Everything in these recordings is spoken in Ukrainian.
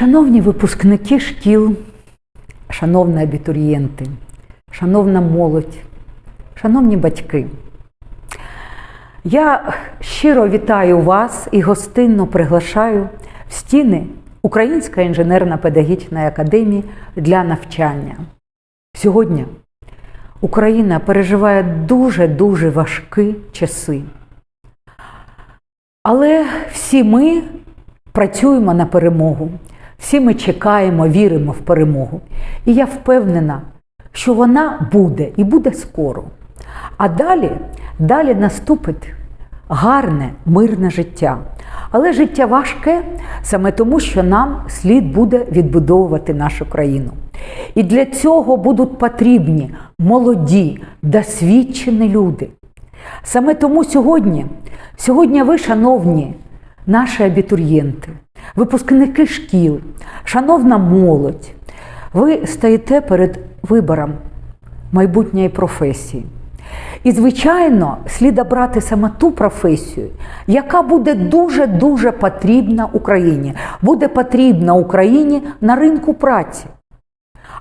Шановні випускники шкіл, шановні абітурієнти, шановна молодь, шановні батьки, я щиро вітаю вас і гостинно приглашаю в стіни Української інженерно-педагогічної академії для навчання. Сьогодні Україна переживає дуже-дуже важкі часи. Але всі ми працюємо на перемогу, всі ми чекаємо, віримо в перемогу. І я впевнена, що вона буде і буде скоро. А далі, далі наступить гарне, мирне життя. Але життя важке саме тому, що нам слід буде відбудовувати нашу країну. І для цього будуть потрібні молоді, досвідчені люди. Саме тому сьогодні, сьогодні ви, шановні наші абітурієнти, випускники шкіл, шановна молодь, ви стоїте перед вибором майбутньої професії. І, звичайно, слід обрати саме ту професію, яка буде дуже-дуже потрібна Україні, буде потрібна Україні на ринку праці.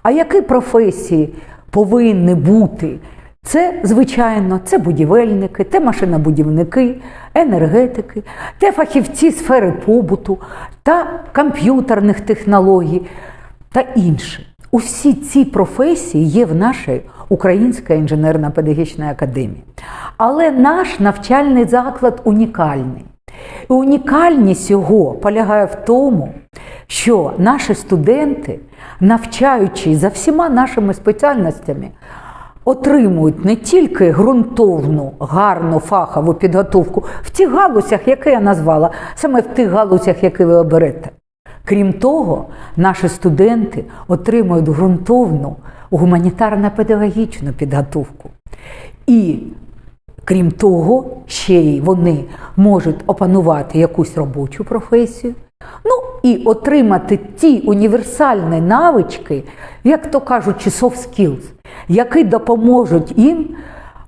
А які професії повинні бути? Це, звичайно, це будівельники, це машинобудівники, енергетики, це фахівці сфери побуту та комп'ютерних технологій та інші. Усі ці професії є в нашій Українській інженерно-педагогічній академії. Але наш навчальний заклад унікальний. І унікальність його полягає в тому, що наші студенти, навчаючись за всіма нашими спеціальностями, отримують не тільки ґрунтовну, гарну фахову підготовку в тих галузях, які я назвала, саме в тих галузях, які ви оберете. Крім того, наші студенти отримують ґрунтовну гуманітарно-педагогічну підготовку. І крім того, ще й вони можуть опанувати якусь робочу професію, ну і отримати ті універсальні навички, як то кажуть, soft skills, які допоможуть їм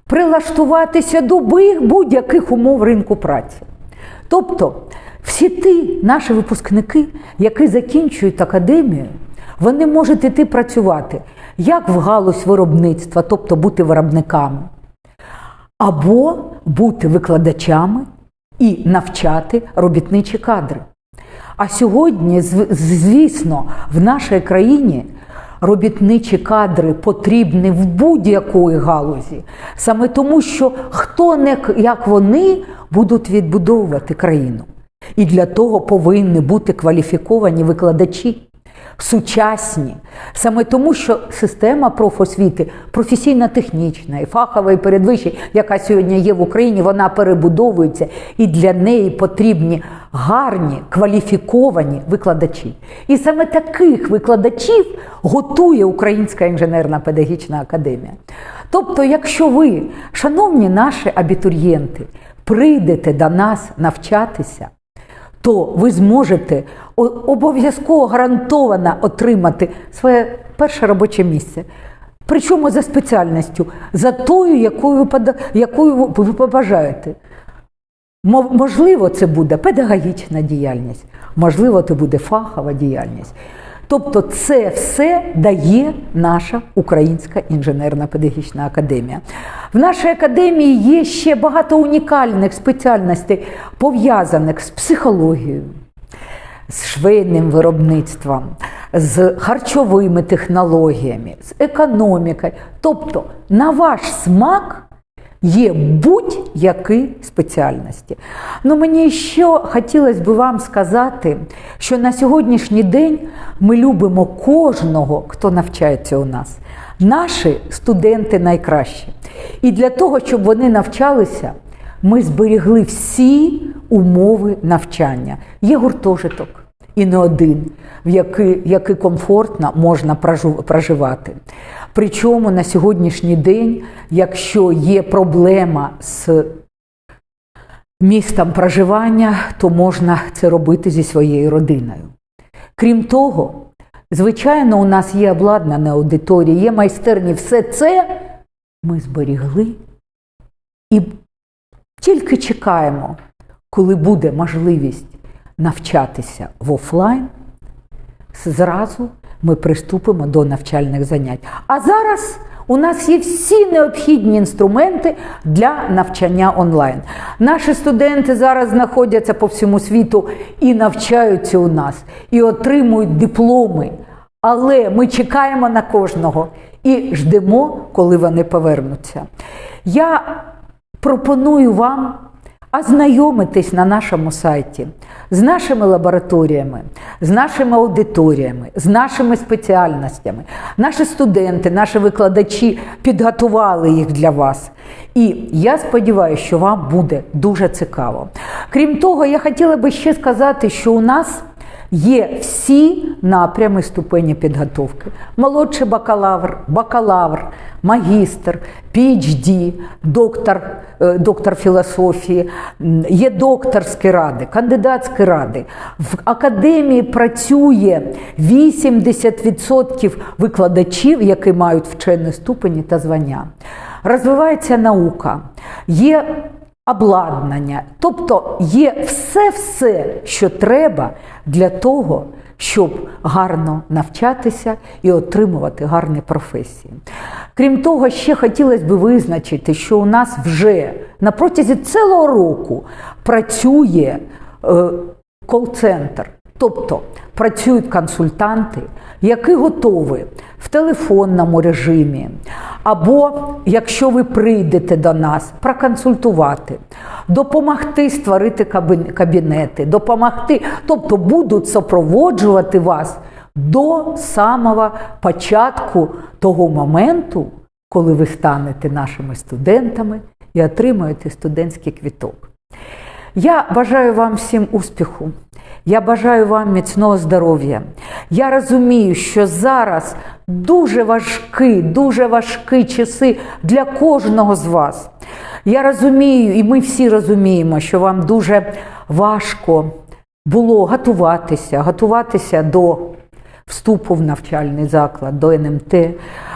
прилаштуватися до будь-яких умов ринку праці. Тобто, всі ті наші випускники, які закінчують академію, вони можуть іти працювати як в галузь виробництва, тобто бути виробниками, або бути викладачами і навчати робітничі кадри. А сьогодні, звісно, в нашій країні робітничі кадри потрібні в будь-якої галузі, саме тому, що хто не як вони будуть відбудовувати країну. І для того повинні бути кваліфіковані викладачі, сучасні. Саме тому, що система профосвіти професійно-технічна і фахова і передвища, яка сьогодні є в Україні, вона перебудовується, і для неї потрібні гарні кваліфіковані викладачі. І саме таких викладачів готує Українська інженерна педагогічна академія. Тобто, якщо ви, шановні наші абітурієнти, прийдете до нас навчатися, то ви зможете обов'язково гарантовано отримати своє перше робоче місце. Причому за спеціальністю, за тою, якою ви, якою ви побажаєте. Можливо, це буде педагогічна діяльність, можливо, це буде фахова діяльність. Тобто це все дає наша Українська інженерна педагогічна академія. В нашій академії є ще багато унікальних спеціальностей, пов'язаних з психологією, з швейним виробництвом, з харчовими технологіями, з економікою. Тобто, на ваш смак. Є будь-які спеціальності. Ну мені ще хотілося б вам сказати, що на сьогоднішній день ми любимо кожного, хто навчається у нас. Наші студенти найкращі. І для того, щоб вони навчалися, ми зберігли всі умови навчання. Є гуртожиток і не один, в який, який комфортно можна проживати. Причому на сьогоднішній день, якщо є проблема з містом проживання, то можна це робити зі своєю родиною. Крім того, звичайно, у нас є обладнана аудиторія, є майстерні, все це ми зберігли і тільки чекаємо, коли буде можливість навчатися в офлайн, зразу ми приступимо до навчальних занять. А зараз у нас є всі необхідні інструменти для навчання онлайн. Наші студенти зараз знаходяться по всьому світу і навчаються у нас, і отримують дипломи. Але ми чекаємо на кожного і ждемо, коли вони повернуться. Я пропоную вам ознайомитись на нашому сайті з нашими лабораторіями, з нашими аудиторіями, з нашими спеціальностями. Наші студенти, наші викладачі підготували їх для вас. І я сподіваюся, що вам буде дуже цікаво. Крім того, я хотіла би ще сказати, що у нас Є всі напрями ступені підготовки: молодший бакалавр, бакалавр, магістр, PhD, доктор, е, доктор філософії, є докторські ради, кандидатські ради. В академії працює 80% викладачів, які мають вчені ступені та звання. Розвивається наука, є обладнання, тобто є все-все, що треба для того, щоб гарно навчатися і отримувати гарні професії. Крім того, ще хотілося б визначити, що у нас вже на протязі цілого року працює е, кол-центр. Тобто працюють консультанти, які готові в телефонному режимі, або якщо ви прийдете до нас, проконсультувати, допомогти створити кабінети, допомогти, тобто будуть супроводжувати вас до самого початку того моменту, коли ви станете нашими студентами і отримаєте студентський квіток. Я бажаю вам всім успіху. Я бажаю вам міцного здоров'я. Я розумію, що зараз дуже важкі, дуже важкі часи для кожного з вас. Я розумію, і ми всі розуміємо, що вам дуже важко було готуватися, готуватися до вступу в навчальний заклад, до НМТ.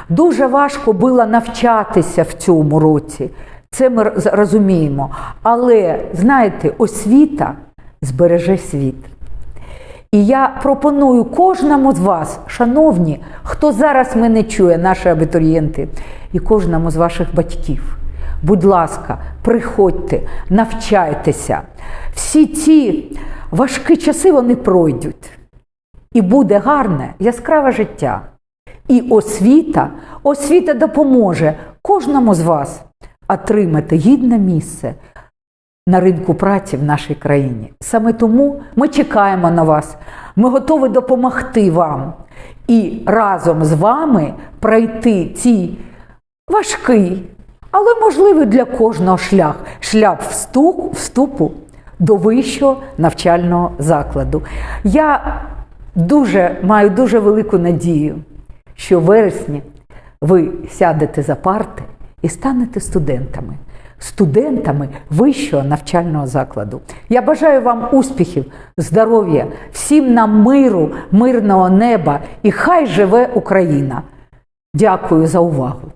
Дуже важко було навчатися в цьому році. Це ми розуміємо. Але знаєте, освіта збереже світ. І я пропоную кожному з вас, шановні, хто зараз мене чує, наші абітурієнти, і кожному з ваших батьків. Будь ласка, приходьте, навчайтеся. Всі ці важкі часи вони пройдуть. І буде гарне, яскраве життя. І освіта, освіта допоможе кожному з вас отримати гідне місце на ринку праці в нашій країні. Саме тому ми чекаємо на вас. Ми готові допомогти вам і разом з вами пройти ці важкий, але можливий для кожного шлях шлях вступу до вищого навчального закладу. Я дуже маю дуже велику надію, що в вересні ви сядете за парти і станете студентами. Студентами вищого навчального закладу. Я бажаю вам успіхів, здоров'я, всім нам миру, мирного неба і хай живе Україна. Дякую за увагу.